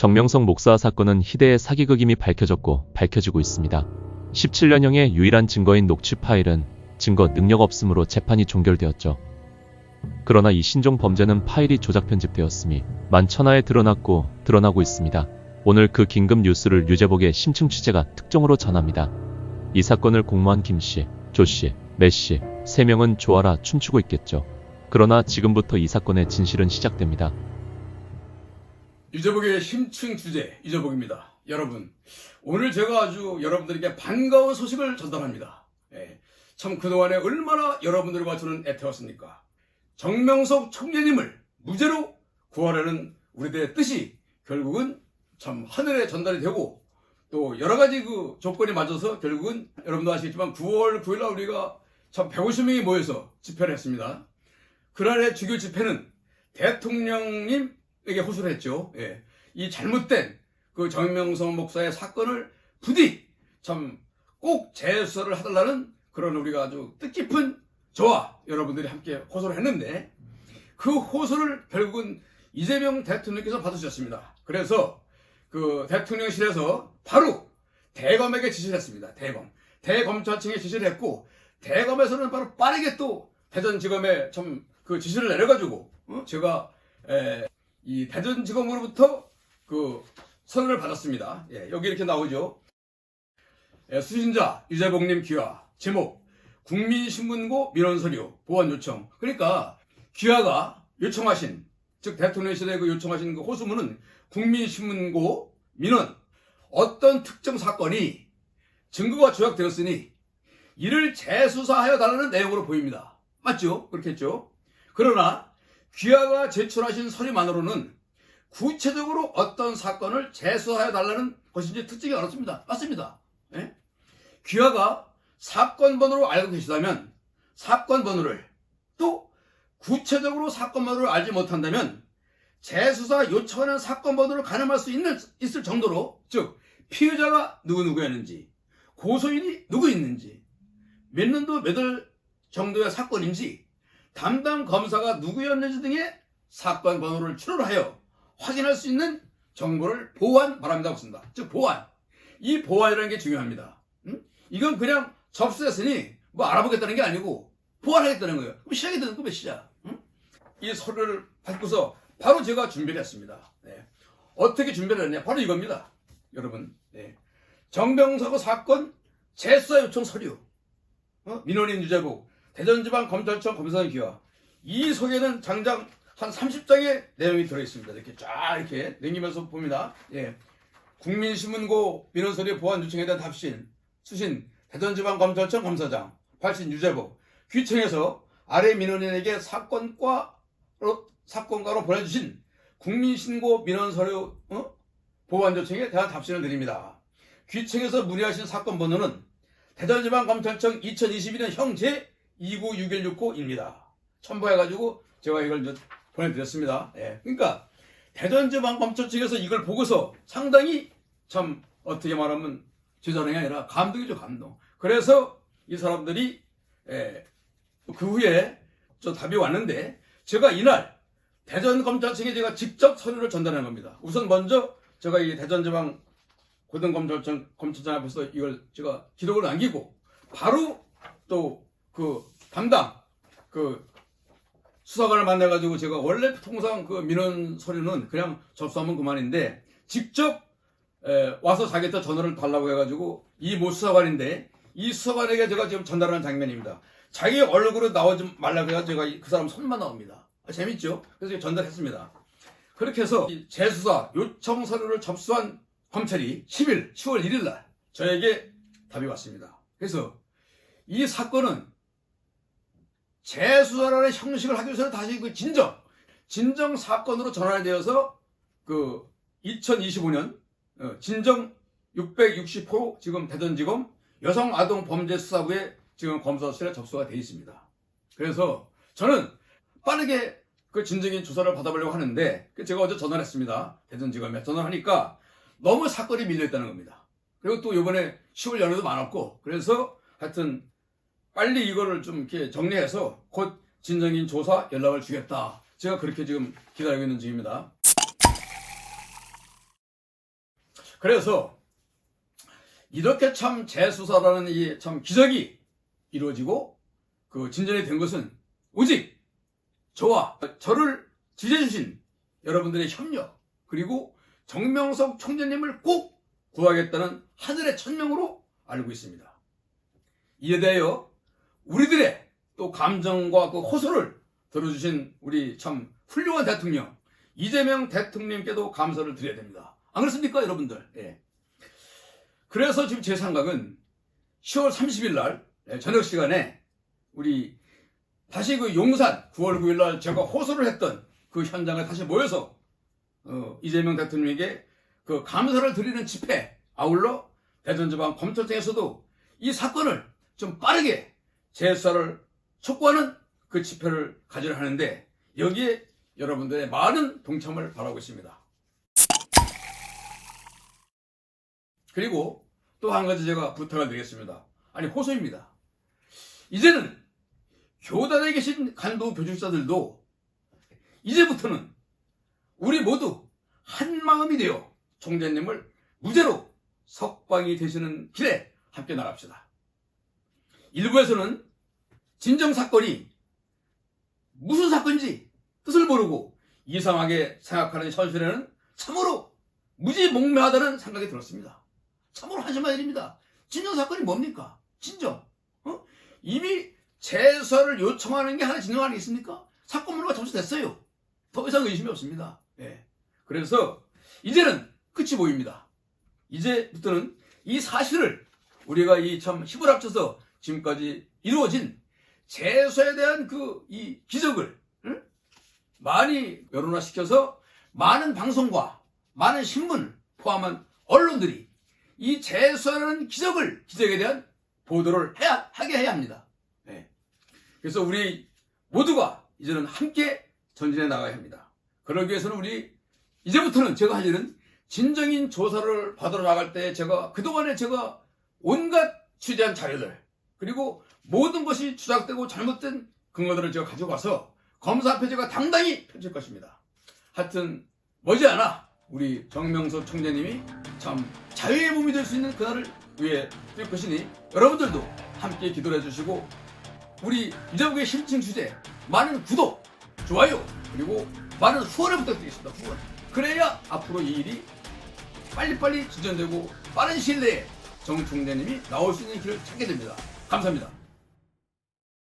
정명석 목사 사건은 희대의 사기극임이 밝혀졌고 밝혀지고 있습니다. 17년형의 유일한 증거인 녹취 파일은 증거 능력 없음으로 재판이 종결되었죠. 그러나 이 신종 범죄는 파일이 조작 편집되었음이 만천하에 드러났고 드러나고 있습니다. 오늘 그 긴급 뉴스를 유재복의 심층 취재가 특종으로 전합니다. 이 사건을 공모한 김씨, 조씨, 매씨, 세 명은 좋아라 춤추고 있겠죠. 그러나 지금부터 이 사건의 진실은 시작됩니다. 유재복의 심층 주제 유재복입니다. 여러분 오늘 제가 아주 여러분들에게 반가운 소식을 전달합니다. 예, 참 그동안에 얼마나 여러분들과 저는 애태웠습니까? 정명석 총재님을 무죄로 구하려는 우리들의 뜻이 결국은 참 하늘에 전달이 되고 또 여러 가지 그 조건이 맞아서 결국은 여러분도 아시겠지만 9월 9일 날 우리가 참 150명이 모여서 집회를 했습니다. 그날의 주교 집회는 대통령님 에게 호소를 했죠. 예. 이 잘못된 그 정명성 목사의 사건을 부디 참 꼭 재수사를 해달라는 그런 우리가 아주 뜻깊은 저와 여러분들이 함께 호소를 했는데 그 호소를 결국은 이재명 대통령께서 받으셨습니다. 그래서 그 대통령실에서 바로 대검에게 지시를 했습니다. 대검. 대검찰청에 지시를 했고 대검에서는 바로 빠르게 또 대전지검에 참 그 지시를 내려가지고 어? 제가 에, 이 대전지검으로부터 그 선언을 받았습니다. 예, 여기 이렇게 나오죠. 예, 수신자 유재복님 귀하 제목 국민신문고 민원서류 보완 요청. 그러니까 귀하가 요청하신 즉 대통령실에 그 요청하신 그 호수문은 국민신문고 민원 어떤 특정 사건이 증거가 조작되었으니 이를 재수사하여 달라는 내용으로 보입니다. 맞죠? 그렇겠죠? 그러나 귀하가 제출하신 서류만으로는 구체적으로 어떤 사건을 재수하여 달라는 것인지 특징이 어렵습니다. 맞습니다. 예? 귀하가 사건 번호로 알고 계시다면 사건 번호를 또 구체적으로 사건 번호를 알지 못한다면 재수사 요청하는 사건 번호를 가늠할 수 있는, 있을 정도로 즉 피의자가 누구누구였는지 고소인이 누구 있는지 몇 년도 몇 월 정도의 사건인지 담당 검사가 누구였는지 등의 사건 번호를 추론하여 확인할 수 있는 정보를 보완 바랍니다. 습니다 즉 보완. 이 보완이라는 게 중요합니다. 응? 이건 그냥 접수했으니 뭐 알아보겠다는 게 아니고 보완하겠다는 거예요. 그럼 시작이 되는 거면 시작. 응? 이 서류를 받고서 바로 제가 준비를 했습니다. 네. 어떻게 준비를 했냐? 바로 이겁니다. 여러분. 네. 정병사고 사건 재수사 요청 서류. 어? 민원인 유재복 대전지방검찰청 검사장 기화. 이 속에는 장장 한 30장의 내용이 들어있습니다. 이렇게 쫙 이렇게 넘기면서 봅니다. 예. 국민신문고 민원서류 보완 요청에 대한 답신, 수신, 대전지방검찰청 검사장, 발신 유재복, 귀청에서 아래 민원인에게 사건과로, 사건과로 보내주신 국민신고 민원서류 어? 보완 요청에 대한 답신을 드립니다. 귀청에서 문의하신 사건 번호는 대전지방검찰청 2021년 형제 296169입니다. 첨부해가지고 제가 이걸 보내드렸습니다. 예. 그러니까 대전지방검찰청에서 이걸 보고서 상당히 참 어떻게 말하면 제자랑이 아니라 감동이죠 감동. 그래서 이 사람들이 예, 그 후에 저 답이 왔는데 제가 이날 대전검찰청에 제가 직접 서류를 전달한 겁니다. 우선 먼저 제가 이 대전지방 고등검찰청 검찰청 앞에서 이걸 제가 기록을 남기고 바로 또 그 담당 그 수사관을 만나가지고 제가 원래 통상 그 민원 서류는 그냥 접수하면 그만인데 직접 에, 와서 자기한테 전화를 달라고 해가지고 이 모 수사관인데 이 수사관에게 제가 지금 전달하는 장면입니다. 자기 얼굴로 나오지 말라고 해서 제가 이- 그 사람 손만 나옵니다. 아, 재밌죠? 그래서 전달했습니다. 그렇게 해서 이 재수사 요청 서류를 접수한 검찰이 10일, 10월 1일 날 저에게 답이 왔습니다. 그래서 이 사건은 재수사라는 형식을 하기 위해서는 다시 그 진정, 진정 사건으로 전환이 되어서 그 2025년 어, 진정 660호 지금 대전지검 여성아동범죄수사부에 지금 검사실에 접수가 되어 있습니다. 그래서 저는 빠르게 그 진정인 조사를 받아보려고 하는데 그 제가 어제 전화를 했습니다. 대전지검에 전화하니까 너무 사건이 밀려있다는 겁니다. 그리고 또 이번에 10월 연휴도 많았고 그래서 하여튼 빨리 이거를 좀 이렇게 정리해서 곧 진정인 조사 연락을 주겠다. 제가 그렇게 지금 기다리고 있는 중입니다. 그래서 이렇게 참 재수사라는 이 참 기적이 이루어지고 그 진전이 된 것은 오직 저와 저를 지지해주신 여러분들의 협력 그리고 정명석 총재님을 꼭 구하겠다는 하늘의 천명으로 알고 있습니다. 이에 대하여 우리들의 또 감정과 그 호소를 들어주신 우리 참 훌륭한 대통령 이재명 대통령님께도 감사를 드려야 됩니다. 안 그렇습니까, 여러분들? 예. 그래서 지금 제 생각은 10월 30일 날 예, 저녁 시간에 우리 다시 그 용산 9월 9일 날 제가 호소를 했던 그 현장에 다시 모여서 어, 이재명 대통령에게 그 감사를 드리는 집회 아울러 대전지방 검찰청에서도 이 사건을 좀 빠르게 재수사를 촉구하는 그 집회를 가지려 하는데 여기에 여러분들의 많은 동참을 바라고 있습니다. 그리고 또 한 가지 제가 부탁을 드리겠습니다. 아니 호소입니다. 이제는 교단에 계신 간부 교육자들도 이제부터는 우리 모두 한 마음이 되어 총재님을 무죄로 석방이 되시는 길에 함께 나갑시다. 일부에서는 진정 사건이 무슨 사건인지 뜻을 모르고 이상하게 생각하는 현실에는 참으로 무지몽매하다는 생각이 들었습니다. 참으로 한심한 일입니다. 진정 사건이 뭡니까? 진정. 어? 이미 재수사를 요청하는 게 하나 진정 안에 있습니까? 사건 문제가 접수됐어요. 더 이상 의심이 없습니다. 예. 그래서 이제는 끝이 보입니다. 이제부터는 이 사실을 우리가 이 참 힘을 합쳐서 지금까지 이루어진 재수에 대한 그 이 기적을 응? 많이 여론화시켜서 많은 방송과 많은 신문 포함한 언론들이 이 재수하는 기적을 기적에 대한 보도를 해야 하게 해야 합니다. 예. 그래서 우리 모두가 이제는 함께 전진해 나가야 합니다. 그러기 위해서는 우리 이제부터는 제가 할 일은 진정인 조사를 받으러 나갈 때 제가 그동안에 제가 온갖 취재한 자료들 그리고 모든 것이 추작되고 잘못된 근거들을 제가 와서 검사 앞에 제가 당당히 펼칠 것입니다. 하여튼 머지않아 우리 정명서 총재님이 참 자유의 몸이 될 수 있는 그날을 위해 뛸 것이니 여러분들도 함께 기도를 해주시고 우리 이재국의 심층 취재 많은 구독, 좋아요 그리고 많은 후원을 부탁드리겠습니다. 후원. 그래야 앞으로 이 일이 빨리빨리 진전되고 빠른 시일 내에 정 총재님이 나올 수 있는 길을 찾게 됩니다. 감사합니다.